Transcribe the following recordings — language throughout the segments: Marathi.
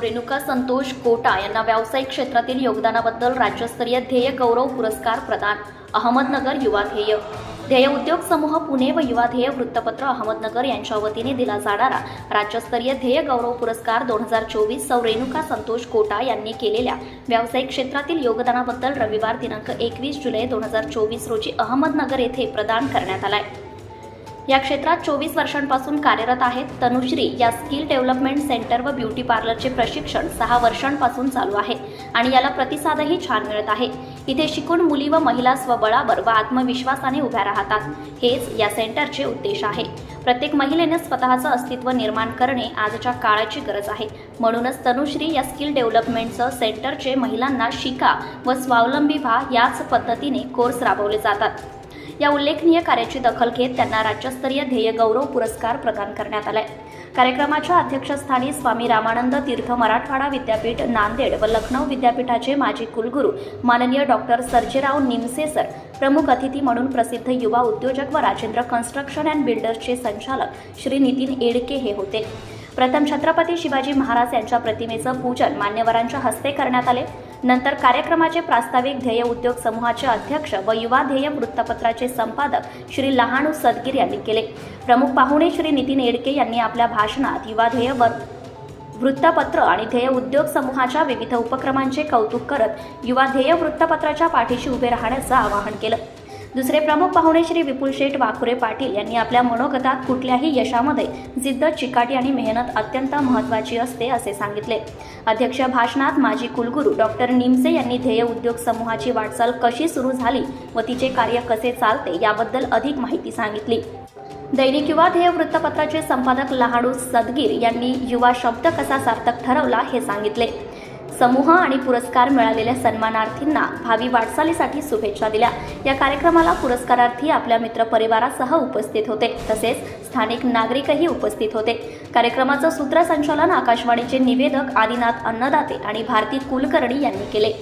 रेणुका संतोष कोटा यांना व्यावसायिक क्षेत्रातील योगदानाबद्दल राज्यस्तरीय ध्येय गौरव पुरस्कार प्रदान अहमदनगर युवा ध्येय. ध्येय उद्योग समूह पुणे व युवा ध्येय वृत्तपत्र अहमदनगर यांच्या वतीने दिला जाणारा राज्यस्तरीय ध्येय गौरव पुरस्कार दोन हजार चोवीस सौ रेणुका संतोष कोटा यांनी केलेल्या व्यावसायिक क्षेत्रातील योगदानाबद्दल रविवार दिनांक एकवीस जुलै दोन हजार चोवीस रोजी अहमदनगर येथे प्रदान करण्यात आलाय. या क्षेत्रात चोवीस वर्षांपासून कार्यरत आहेत तनुश्री या स्किल डेव्हलपमेंट सेंटर व ब्युटी पार्लरचे प्रशिक्षण सहा वर्षांपासून चालू आहे आणि याला प्रतिसादही छान मिळत आहे. इथे शिकून मुली व महिला स्वबळावर व आत्मविश्वासाने उभ्या राहतात. हेच या सेंटरचे उद्देश आहे. प्रत्येक महिलेने स्वतःचं अस्तित्व निर्माण करणे आजच्या काळाची गरज आहे. म्हणूनच तनुश्री या स्किल डेव्हलपमेंटचं सेंटरचे महिलांना शिका व स्वावलंबी व्हा याच पद्धतीने कोर्स राबवले जातात. या उल्लेखनीय कार्याची दखल घेत त्यांना राज्यस्तरीय ध्येय गौरव पुरस्कार प्रदान करण्यात आलाय. कार्यक्रमाच्या अध्यक्षस्थानी स्वामी रामानंद तीर्थ मराठवाडा विद्यापीठ नांदेड व लखनौ विद्यापीठाचे माजी कुलगुरू माननीय डॉक्टर सर्जेराव निमसे सर प्रमुख अतिथी म्हणून प्रसिद्ध युवा उद्योजक व राजेंद्र कन्स्ट्रक्शन अँड बिल्डर्सचे संचालक श्री नितीन एडके हे होते. प्रथम छत्रपती शिवाजी महाराज यांच्या प्रतिमेचं पूजन मान्यवरांच्या हस्ते करण्यात आले. नंतर कार्यक्रमाचे प्रास्ताविक ध्येय उद्योग समूहाचे अध्यक्ष व युवा ध्येय वृत्तपत्राचे संपादक श्री लहानू सदगीर यांनी केले. प्रमुख पाहुणे श्री नितीन एडके यांनी आपल्या भाषणात युवा ध्येय वृत्तपत्र आणि ध्येय उद्योग समूहाच्या विविध उपक्रमांचे कौतुक करत युवा ध्येय वृत्तपत्राच्या पाठीशी उभे राहण्याचं आवाहन केलं. दुसरे प्रमुख पाहुणे श्री विपुल शेठ वाकुरे पाटील यांनी आपल्या मनोगतात कुठल्याही यशामध्ये जिद्द चिकाटी आणि मेहनत अत्यंत महत्त्वाची असते असे सांगितले. अध्यक्ष भाषणात माजी कुलगुरू डॉक्टर निमसे यांनी ध्येय उद्योग समूहाची वाटचाल कशी सुरू झाली व तिचे कार्य कसे चालते याबद्दल अधिक माहिती सांगितली. दैनिक युवा ध्येय वृत्तपत्राचे संपादक लहाडू सदगीर यांनी युवा शब्द कसा सार्थक ठरवला हे सांगितले. समूह आणि पुरस्कार मिळालेल्या सन्मानार्थींना भावी वाटचालीसाठी शुभेच्छा दिल्या या कार्यक्रमाला पुरस्कारार्थी आपल्या मित्रपरिवारासह उपस्थित होते तसेच स्थानिक नागरिकही उपस्थित होते कार्यक्रमाचं सूत्रसंचालन आकाशवाणीचे निवेदक आदिनाथ अन्नदाते आणि भारती कुलकर्णी यांनी केले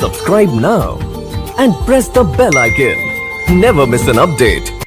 Subscribe now and press the bell icon. Never miss an update.